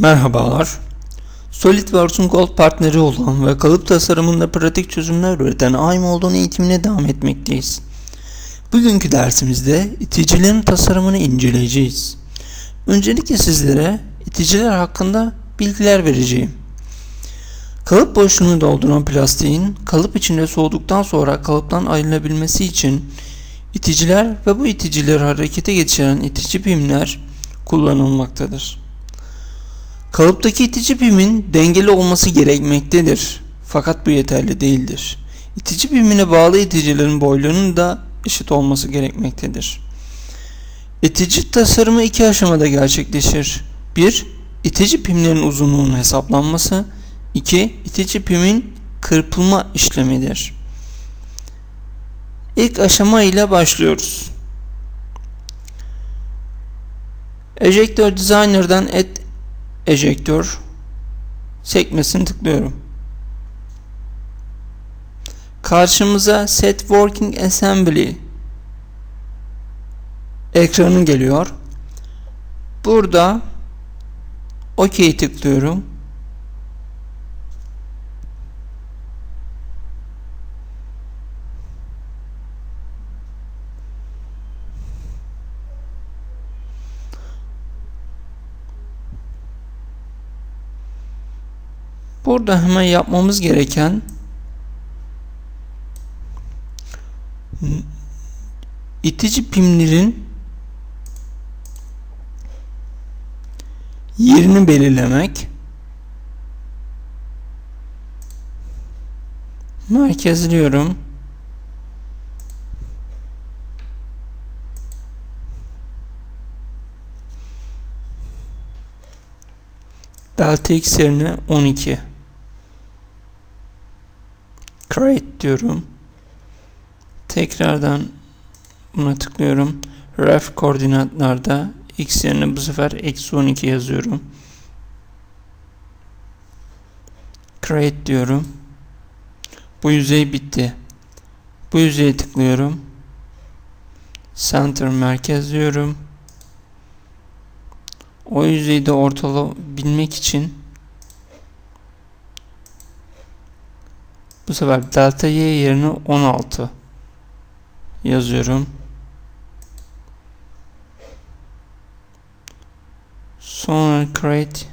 Merhabalar. SolidWorks'un Gold partneri olan ve kalıp tasarımında pratik çözümler üreten iMold'un eğitimine devam etmekteyiz. Bugünkü dersimizde iticilerin tasarımını inceleyeceğiz. Öncelikle sizlere iticiler hakkında bilgiler vereceğim. Kalıp boşluğunu dolduran plastiğin kalıp içinde soğuduktan sonra kalıptan ayrılabilmesi için iticiler ve bu iticileri harekete geçiren itici pimler kullanılmaktadır. Kalıptaki itici pimin dengeli olması gerekmektedir. Fakat bu yeterli değildir. İtici pimine bağlı iticilerin boylarının da eşit olması gerekmektedir. İtici tasarımı iki aşamada gerçekleşir. 1. İtici pimlerin uzunluğunun hesaplanması 2. İtici pimin kırpılma işlemidir. İlk aşama ile başlıyoruz. Ejector Designer'dan Add Ejector sekmesini tıklıyorum. Karşımıza Set Working Assembly ekranı geliyor. Burada OK tıklıyorum. Burada hemen yapmamız gereken itici pimlerin yerini belirlemek. Merkezliyorum. Delta x yerine 12 create diyorum. Tekrardan buna tıklıyorum. Ref koordinatlarda x yerine bu sefer eksi 12 yazıyorum. Create diyorum. Bu yüzey bitti. Bu yüzeye tıklıyorum. Center merkez diyorum. O yüzeyde ortalayabilmek için bu sefer delta y yerine 16 yazıyorum. Sonra create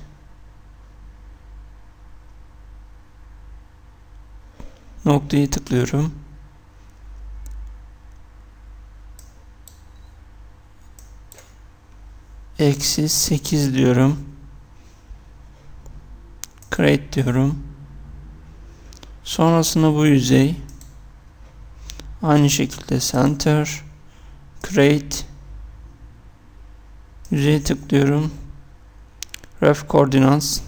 noktayı tıklıyorum. eksi 8 diyorum. Create diyorum. Sonrasında bu yüzey aynı şekilde center create yüzeye tıklıyorum. Ref coordinates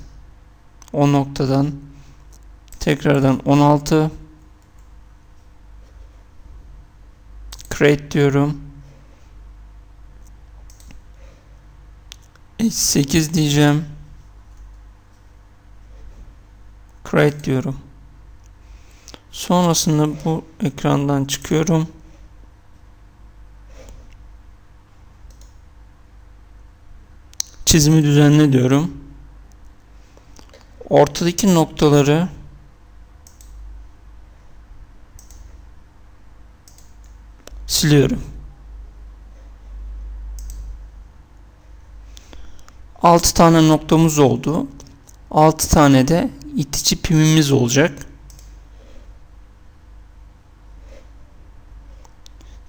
o noktadan tekrardan 16 create diyorum. 8 diyeceğim. Create diyorum. Sonrasında bu ekrandan çıkıyorum. Çizimi düzenle diyorum. Ortadaki noktaları siliyorum. 6 tane noktamız oldu. 6 tane de itici pimimiz olacak.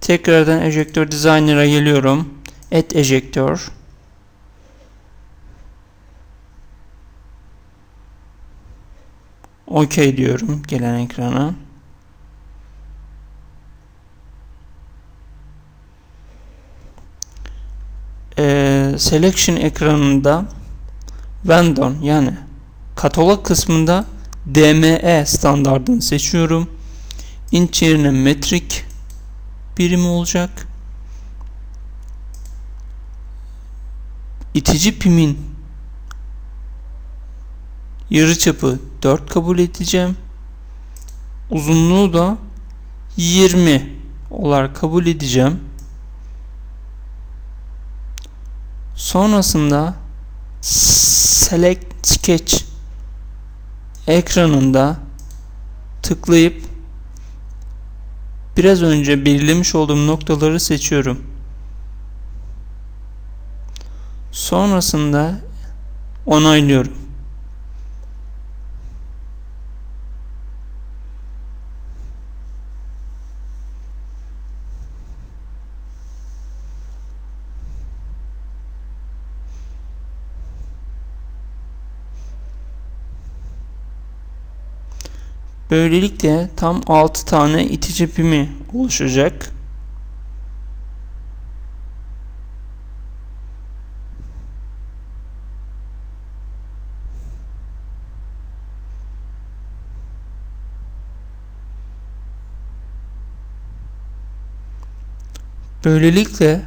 Tekrardan Ejector Designer'a geliyorum. Add Ejector. OK diyorum gelen ekrana. Ee, selection ekranında vendor yani katalog kısmında DME standartını seçiyorum. Inch yerine metrik birimi olacak. İtici pimin yarıçapı 4 kabul edeceğim. Uzunluğu da 20 olarak kabul edeceğim. Sonrasında Select Sketch ekranında tıklayıp biraz önce belirlemiş olduğum noktaları seçiyorum. Sonrasında onaylıyorum. Böylelikle tam 6 tane itici pimi oluşacak. Böylelikle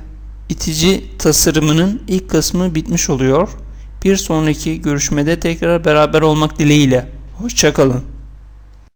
itici tasarımının ilk kısmı bitmiş oluyor. Bir sonraki görüşmede tekrar beraber olmak dileğiyle. Hoşçakalın.